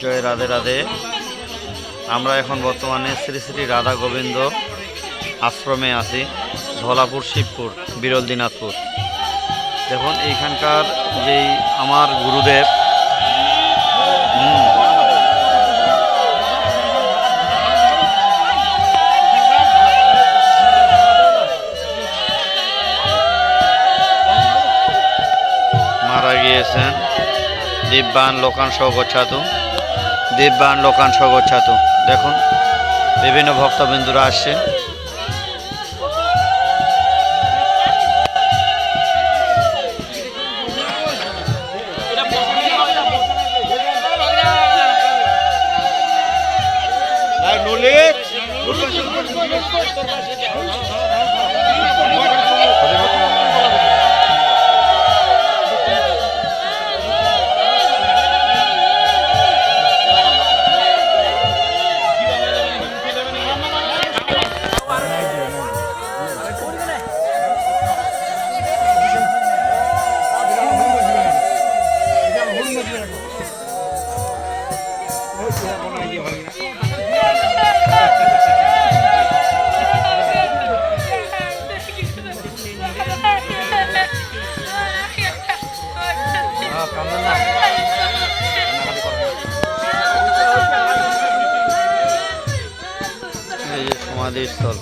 জয় রাধে রাধে। আমরা এখন বর্তমানে শ্রী শ্রী রাধা গোবিন্দ আশ্রমে আছি, ধলাপুর শিবপুর, বিরল দিনাজপুর। দেখুন, এইখানকার যেই আমার গুরুদেব মারা গিয়েছেন। দিব্যান লোকান স্বগচ্ছাতু দিব্যান লোকান স্বগচ্ছাতু দেখুন বিভিন্ন ভক্তবিন্দুরা আসছে সমাধিস্থল।